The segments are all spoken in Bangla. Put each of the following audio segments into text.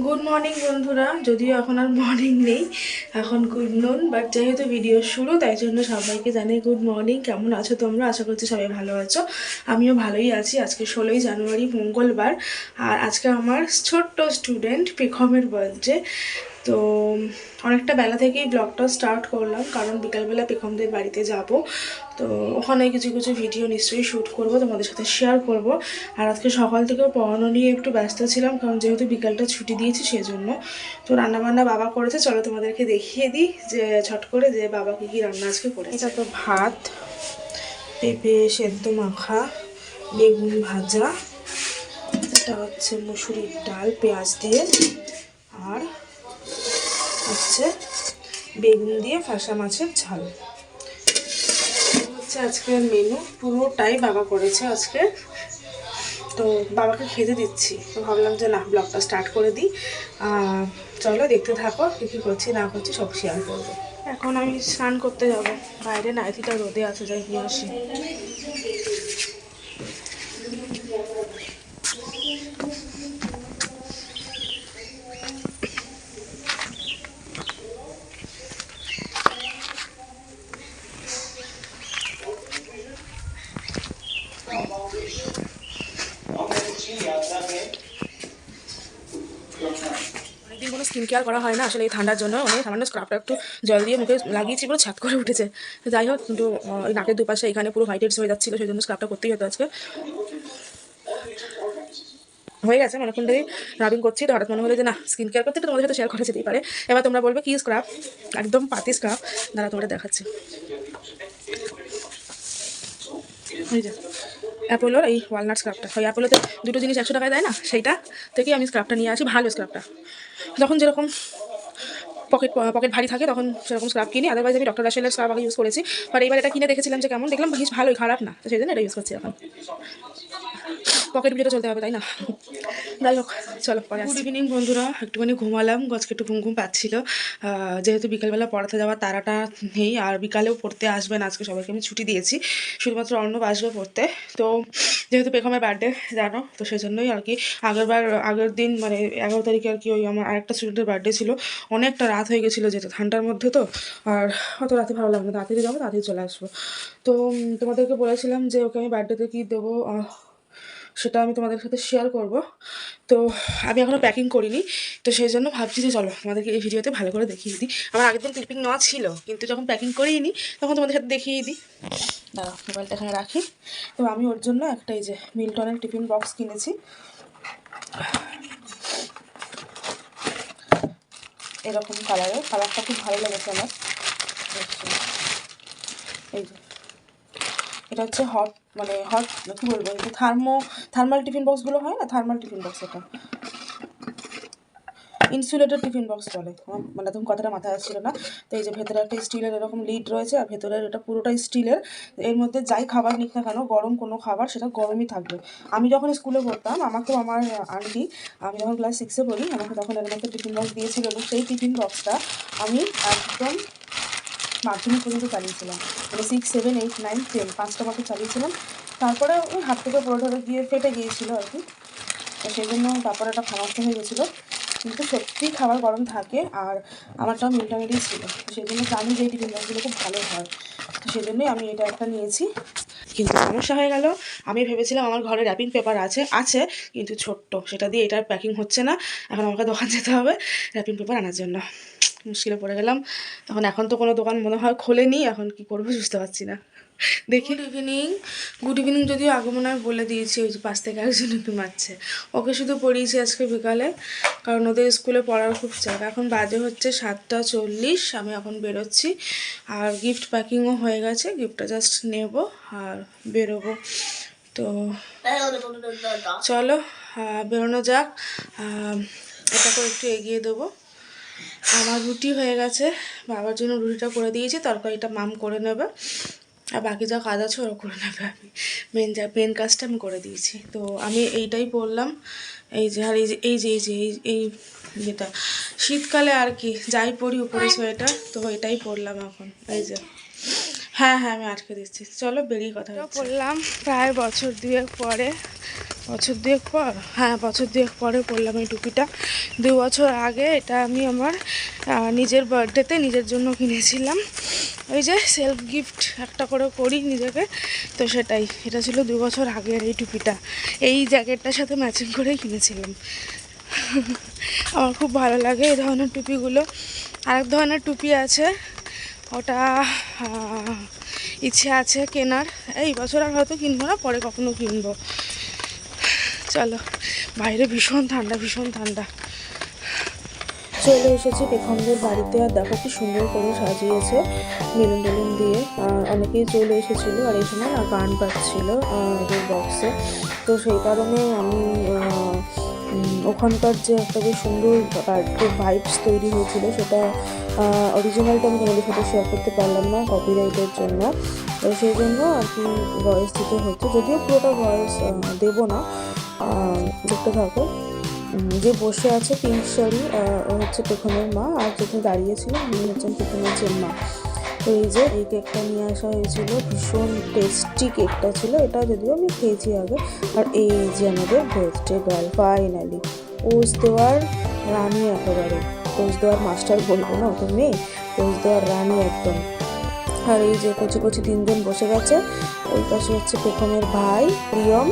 গুড মর্নিং বন্ধুরা। যদিও এখন আর মর্নিং নেই, এখন গুড নুন বাট যেহেতু ভিডিও শুরু, তাই জন্য সবাইকে জানাই গুড মর্নিং কেমন আছো তোমরা? আশা করছি সবাই ভালো আছো। আমিও ভালোই আছি। আজকে ষোলোই জানুয়ারি, মঙ্গলবার। আর আজকে আমার ছোট্ট স্টুডেন্ট পেখমের বার্থডে তো অনেকটা বেলা থেকেই ব্লগটা স্টার্ট করলাম কারণ বিকালবেলা পেখমদের বাড়িতে যাব। তো ওখানে কিছু কিছু ভিডিও নিশ্চয়ই শ্যুট করব তোমাদের সাথে শেয়ার করব। আর আজকে সকাল থেকেও পড়ানো নিয়ে একটু ব্যস্ত ছিলাম কারণ যেহেতু বিকালটা ছুটি দিয়েছি সেজন্য। তো রান্নাবান্না বাবা করেছে চলো তোমাদেরকে দেখিয়ে দিই যে ছট করে যে বাবা কি কি রান্না আজকে করেছে। এটা তো ভাত পেঁপে সেদ্ধ মাখা বেগুন ভাজা এটা হচ্ছে মুসুরির ডাল পেঁয়াজ দিয়ে আর হচ্ছে বেগুন দিয়ে ফাঁসা মাছের ঝাল। হচ্ছে আজকের মেনু পুরোটাই বাবা করেছে আজকে। তো বাবাকে খেতে দিচ্ছি। তো ভাবলাম যে না ব্লগটা স্টার্ট করে দিই। চলো দেখতে থাকো কী কী করছি, না করছি, সব শেয়ার করব। এখন আমি স্নান করতে যাব। বাইরে নাইটিটা রোদে আছে, যাই গিয়ে আসি অনেকদিন কোনো স্কিন কেয়ার করা হয় না, আসলে এই ঠান্ডার জন্য অনেক সামান্য স্ক্রাবটা একটু জল দিয়ে মুখে লাগিয়েছি, পুরো ছাপ করে উঠেছে। যাই হোক, কিন্তু নাকের দুপাশে এখানে পুরো হোয়াইটেডস হয়ে যাচ্ছিল, সেই জন্য স্ক্রাবটা করতেই হতো আজকে। হয়ে গেছে অনেকক্ষণ ধরেই রাবিং করছি, তো হঠাৎ মনে হলো যে, না স্কিন কেয়ার করতে তোমাদের সাথে শেয়ার করা যেতেই পারে। এবার তোমরা বলবে, কি স্ক্রাব একদম পাতি স্ক্রাব দাঁড়া তোমরা দেখাচ্ছি। অ্যাপোলোর এই ওয়ালনাট স্ক্রাবটা ওই অ্যাপোলোতে দুটো জিনিস একশো টাকায় দেয় না? সেইটা থেকেই আমি স্ক্রাবটা নিয়ে আসি, ভালো স্ক্রাবটা যখন যেরকম পকেট পকেট ভারী থাকে, তখন সেরকম স্ক্রাব কিনি। আদারওয়াইজ আমি ডক্টর রাশেলের স্ক্রাব আগে ইউজ করেছি। বাট এবার এটা কিনে দেখেছিলাম যে কেমন, দেখলাম বেশ ভালোই, খারাপ না। তো সেই জন্য এটা ইউজ করছি এখন। পকেট ভিডিওটা চলতে হবে, তাই না? যাই হোক। চলো পরে গুড ইভিনিং বন্ধুরা। একটুখানি ঘুমালাম গজকে একটু ঘুম ঘুম পাচ্ছিল যেহেতু বিকালবেলা পড়াতে যাওয়ার তারাটা নেই আর বিকালেও পড়তে আসবেন আজকে সবাইকে আমি ছুটি দিয়েছি শুধুমাত্র অর্ণব আসবে পড়তে। তো যেহেতু পেখমের বার্থডে জানো তো সেই জন্যই আর কি আগেরবার আগের দিন মানে এগারো তারিখে আর কি ওই আমার আরেকটা স্টুডেন্টের বার্থডে ছিল। অনেকটা রাত হয়ে গেছিল যেটা ঠান্ডার মধ্যে তো আর অত রাতে ভালো লাগবে না। তাড়াতাড়ি যাব তাড়াতাড়ি চলে আসব। তো তোমাদেরকে বলেছিলাম যে ওকে আমি বার্থডেতে কী দেবো? সেটা আমি তোমাদের সাথে শেয়ার করব। তো আমি এখনও প্যাকিং করিনি, তো সেই জন্য ভাবছি যে চলো আমাদেরকে এই ভিডিওতে ভালো করে দেখিয়ে দিই। আমার আগের দিন ক্লিপিং নেওয়া ছিল, কিন্তু যখন প্যাকিং করিয়ে নিই তখন তোমাদের সাথে দেখিয়ে দিই। দাঁড়াও, মোবাইলটা এখানে রাখি। তো আমি ওর জন্য একটা এই যে মিল্টনের টিফিন বক্স কিনেছি। এরকম কালারের কালারটা খুব ভালো লেগেছে আমার। এই যে। এটা হচ্ছে হট মানে হট কী বলব যে থার্মো থার্মাল টিফিন বক্সগুলো হয় না? থার্মাল টিফিন বক্স এটা। ইনসুলেটেড টিফিন বক্স বলে। মানে তখন কথাটা মাথায় আসছিল না? তো এই যে ভেতরে একটা স্টিলের এরকম লিড রয়েছে, আর ভেতরের এটা পুরোটাই স্টিলের এর মধ্যে যাই খাবার নিক না কেন, গরম কোনো খাবার সেটা গরমই থাকবে। আমি যখন স্কুলে পড়তাম, আমাকেও আমার আন্টি আমি যখন ক্লাস সিক্সে পড়ি, আমাকে তখন এর মধ্যে টিফিন বক্স দিয়েছিল সেই টিফিন বক্সটা আমি একদম মাধ্যমিক পর্যন্ত চালিয়েছিলাম। মানে six seven eight nine ten পাঁচটা বছর চালিয়েছিলাম। তারপরে ওই হাত থেকে পড়ে ধরে গিয়ে ফেটে গিয়েছিল আর কি। তো সেই জন্য তারপরে একটা নষ্ট হয়ে গেছিল। কিন্তু সত্যি খাবার গরম থাকে আর আমারটাও মিল্টনেরই ছিল। সেই জন্য জানি যে এই টিফিন বক্সগুলো খুব ভালো হয়। তো সেই জন্যই আমি এটা একটা নিয়েছি। কিন্তু সমস্যা হয়ে গেল। আমি ভেবেছিলাম আমার ঘরে র্যাপিং পেপার আছে আছে, কিন্তু ছোট্ট। সেটা দিয়ে এটার প্যাকিং হচ্ছে না। এখন আমাকে দোকান যেতে হবে র্যাপিং পেপার আনার জন্য। মুশকিলে পড়ে গেলাম। এখন এখন তো কোনো দোকান মনে হয় খোলেনি, এখন কি করব বুঝতে পারছি না। দেখি। গুড ইভিনিং গুড ইভিনিং যদিও আগে মনে হয় বলে দিয়েছি, ওই যে পাশ থেকে একজন মারছে ওকে শুধু পড়িয়েছি আজকে বিকালে, কারণ ওদের স্কুলে পড়ার খুব চাপ। এখন বাজে হচ্ছে সাতটা চল্লিশ, আমি এখন বেরোচ্ছি। আর গিফট প্যাকিংও হয়ে গেছে গিফটটা জাস্ট নেব আর বেরোবো। তো চলো বেরোনো যাক। এটাকে একটু এগিয়ে দেবো। আমার রুটি হয়ে গেছে। বাবার জন্য রুটিটা করে দিয়েছি তরকারিটা মাম করে নেবে। আর বাকি যা কাজ আছে ওরা করে নেবে আমি। মেন যা মেন কাজটা আমি করে দিয়েছি। তো আমি এইটাই পরলাম এই যে আর এই যে এই যে এই যে এই এই যেটা শীতকালে আর কি যাই পরি উপরে সোয়েটার তো এটাই পরলাম এখন। এই যে হ্যাঁ হ্যাঁ আমি আটকে দিচ্ছি। চলো বেরিয়ে কথা পড়লাম প্রায় বছর দুয়েক পরে। বছর দুয়েক পর হ্যাঁ বছর দুয়েক পরে পরলাম এই টুপিটা। দু বছর আগে এটা আমি আমার নিজের বার্থডেতে নিজের জন্য কিনেছিলাম। ওই যে সেলফ গিফট একটা করে করি নিজেকে, তো সেটাই। এটা ছিল দু বছর আগের এই টুপিটা। এই জ্যাকেটটার সাথে ম্যাচিং করেই কিনেছিলাম। আমার খুব ভালো লাগে এই ধরনের টুপিগুলো। আরেক ধরনের টুপি আছে, ওটা ইচ্ছে আছে কেনার। এই বছর আর হয়তো কিনবো না, পরে কখনো কিনবো। চলো, বাইরে ভীষণ ঠান্ডা ভীষণ ঠান্ডা। চলে এসেছি পেখমদের বাড়িতে, আর দেখো কি সুন্দর করে সাজিয়েছে বেলুন টেলুন দিয়ে। অনেকেই চলে এসেছিল, আর এই সময় গান বাজছিল ওদের বক্সে তো সেই কারণে আমি ওখানকার যে একটা বেশ সুন্দর ভাইবস তৈরি হয়েছিল, সেটা অরিজিনালটা আমি তোমাদের সাথে শেয়ার করতে পারলাম না কপিরাইটের জন্য। তো সেই জন্য আর কি ভয়েস দিতে হচ্ছে, যদিও পুরোটা ভয়েস দেবো না। দেখতে থাকো। যে বসে আছে পিঙ্ক শাড়ি ও হচ্ছে পেখমের মা, আর যেখানে দাঁড়িয়েছিল উনি হচ্ছেন পেখমের যে মা। তো এই যে এই কেকটা নিয়ে আসা হয়েছিল, ভীষণ টেস্টি কেকটা ছিল এটা যদিও আমি খেয়েছি আগে। আর এই যে আমাদের বার্থডে গার্ল ফাইনালি পোজ দেওয়ার রানী একেবারে। পোজ দেওয়ার মাস্টার বলব না, ও তো মেয়ে, পোজ দেওয়ার রানী একদম। আর এই যে কচি কচি তিনজন বসে গেছে, ওই পাশে হচ্ছে পেখমের ভাই, প্রিয়ম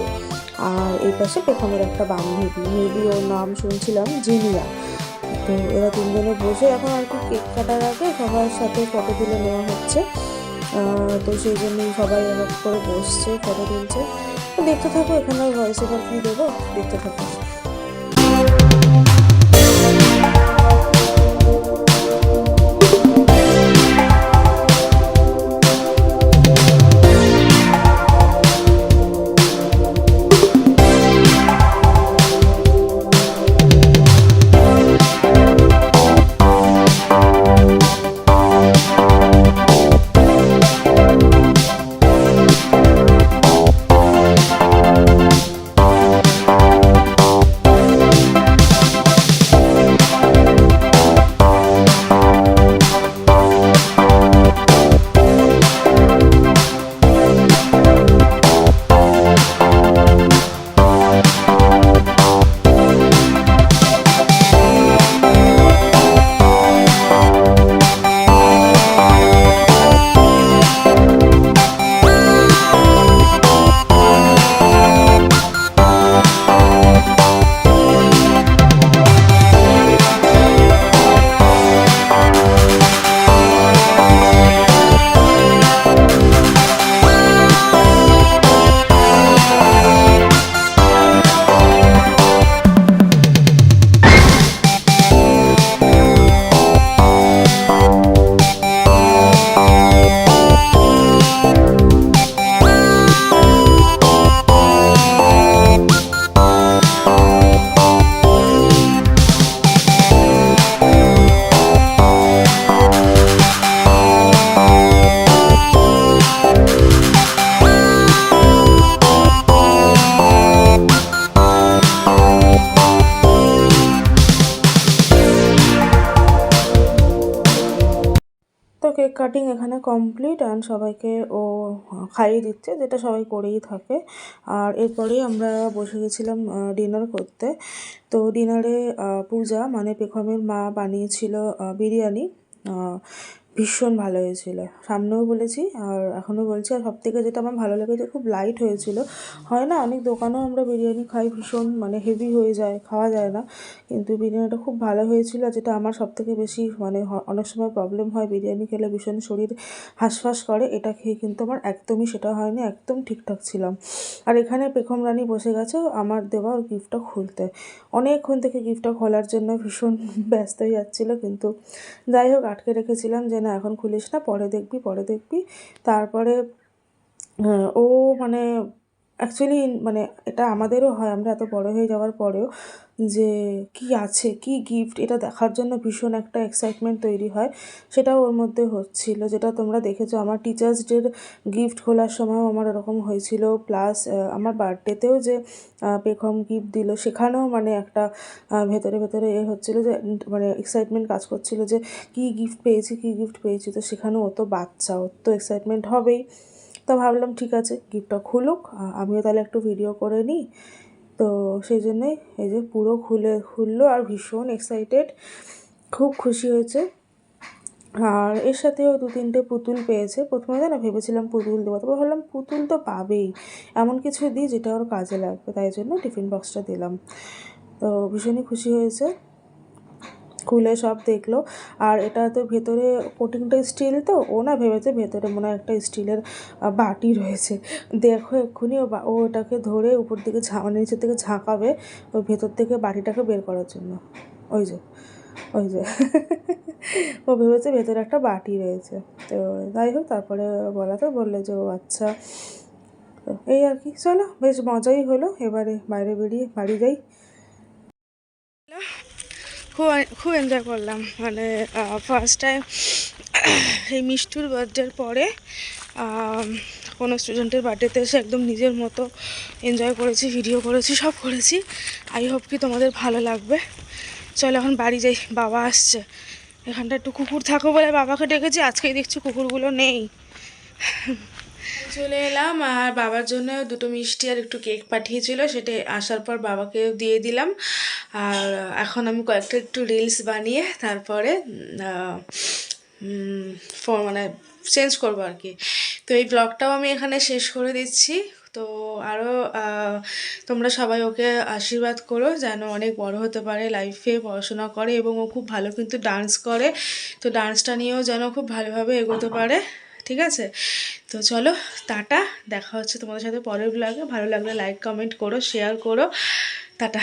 আর এই পাশে প্রথমের একটা বান্ধবী, মেবি ওর নাম শুনছিলাম, জিনিয়া। তো এরা তিনজনে বসে এখন আর কি কেক কাটার আগে সবার সাথে ফটো তুলে নেওয়া হচ্ছে। তো সেই জন্যই সবাই এক করে বসছে ফটো তুলছে। দেখতে থাকো, এখানে ভয়েস ওভার কি দেবো? দেখতে থাকো। কাটিং এখানে কমপ্লিট অ্যান্ড সবাইকে ও খাইয়ে দিচ্ছে, যেটা সবাই করেই থাকে। আর এরপরেই আমরা বসে গেছিলাম ডিনার করতে। তো ডিনারে পূজা মানে পেখমের মা বানিয়েছিল বিরিয়ানি। ভীষণ ভালো হয়েছিল। সামনেও বলেছি, আর এখনও বলছি, আর সবথেকে যেটা আমার ভালো লেগেছে খুব লাইট হয়েছিল। হয় না, অনেক দোকানেও আমরা বিরিয়ানি খাই, ভীষণ মানে হেভি হয়ে যায়, খাওয়া যায় না। কিন্তু বিরিয়ানিটা খুব ভালো হয়েছিল, যেটা আমার সবথেকে বেশি মানে অনেক সময় প্রবলেম হয়, বিরিয়ানি খেলে ভীষণ শরীর হাঁসফাঁস করে, এটা খেয়ে কিন্তু আমার একদমই সেটা হয়নি, একদম ঠিকঠাক ছিলাম। আর এখানে পেখম রানী বসে গেছে, আমার দেওয়া ওর গিফটটা খুলতে। অনেকক্ষণ থেকে গিফটটা খোলার জন্য ভীষণ ব্যস্ত হয়ে যাচ্ছিল, কিন্তু যাই হোক, আটকে রেখেছিলাম যে না, এখন খুলিস না, পরে দেখবি পরে দেখবি। তারপরে ও মানে অ্যাকচুয়ালি মানে এটা আমাদেরও হয়, আমরা এত বড় হয়ে যাওয়ার পরেও। যে কি আছে, কি গিফট এটা দেখার জন্য ভীষণ একটা এক্সাইটমেন্ট তৈরি হয়। সেটাও ওর মধ্যে হচ্ছিল, যেটা তোমরা দেখেছ। আমার টিচার্স ডের গিফট খোলার সময়ও আমার এরকম হয়েছিল। প্লাস আমার বার্থডেতেও যে পেখম গিফট দিল, সেখানেও মানে একটা ভেতরে ভেতরে এ হচ্ছিল যে মানে এক্সাইটমেন্ট কাজ করছিল যে, কি গিফট পেয়েছি, কি গিফট পেয়েছি? তো সেখানেও ও তো বাচ্চা, ওর তো এক্সাইটমেন্ট হবেই। তো ভাবলাম, ঠিক আছে গিফটটা খুলুক। আমিও তাহলে একটু ভিডিও করে নিই। তো সেই জন্যে এই যে পুরো খুলে, খুললো আর ভীষণ এক্সাইটেড খুব খুশি হয়েছে। আর এর সাথেও দু তিনটে পুতুল পেয়েছে। প্রথমে না ভেবেছিলাম পুতুল দেবো, তারপর ভাবলাম পুতুল তো পাবেই। এমন কিছু দিই যেটা ওর কাজে লাগবে, তাই জন্য টিফিন বক্সটা দিলাম। তো ভীষণই খুশি হয়েছে। খুলে সব দেখল। আর এটা তো ভেতরে কোটিংটা স্টিল তো, ও না ভেবেছে ভেতরে মনে হয় একটা স্টিলের বাটি রয়েছে। দেখো এক্ষুনি ও বা- ও ওটাকে ধরে উপর দিকে ঝা মানে নিচের দিকে ঝাঁকাবে ওই ভেতর থেকে বাটিটাকে বের করার জন্য। ওই যে ওই যে। ও ভেবেছে ভেতরে একটা বাটি রয়েছে। তো যাই হোক, তারপরে বলাতে বললে যে, ও আচ্ছা। এই আর কি, চলো, বেশ মজাই হলো। এবারে বাইরে বেরিয়ে বাড়ি যাই। খুব খুব এনজয় করলাম। মানে ফার্স্ট টাইম এই মিষ্টুর বার্থডের পরে কোনো স্টুডেন্টের বার্থডেতে এসে একদম নিজের মতো এনজয় করেছি ভিডিও করেছি, সব করেছি। আই হোপ কি তোমাদের ভালো লাগবে। চলো এখন বাড়ি যাই, বাবা আসছে। এখানটা একটু কুকুর থাকো বলে বাবাকে ডেকেছি, আজকেই দেখছি কুকুরগুলো নেই। চলে এলাম আর বাবার জন্য দুটো মিষ্টি আর একটু কেক পাঠিয়েছিল, সেটা আসার পর বাবাকে দিয়ে দিলাম। আর এখন আমি কয়েকটা একটু রিলস বানিয়ে তারপরে মানে চেঞ্জ করব আর কি। তো এই ব্লগটাও আমি এখানে শেষ করে দিচ্ছি। তো আরও তোমরা সবাই ওকে আশীর্বাদ করো, যেন অনেক বড় হতে পারে লাইফে পড়াশোনা করে এবং ও খুব ভালো কিন্তু ডান্স করে। তো ডান্সটা নিয়েও যেন খুব ভালোভাবে এগোতে পারে। ঠিক আছে? তো চলো, টাটা। দেখা হচ্ছে তোমাদের সাথে পরের ব্লগে ভালো লাগলে লাইক কমেন্ট করো শেয়ার করো। টাটা।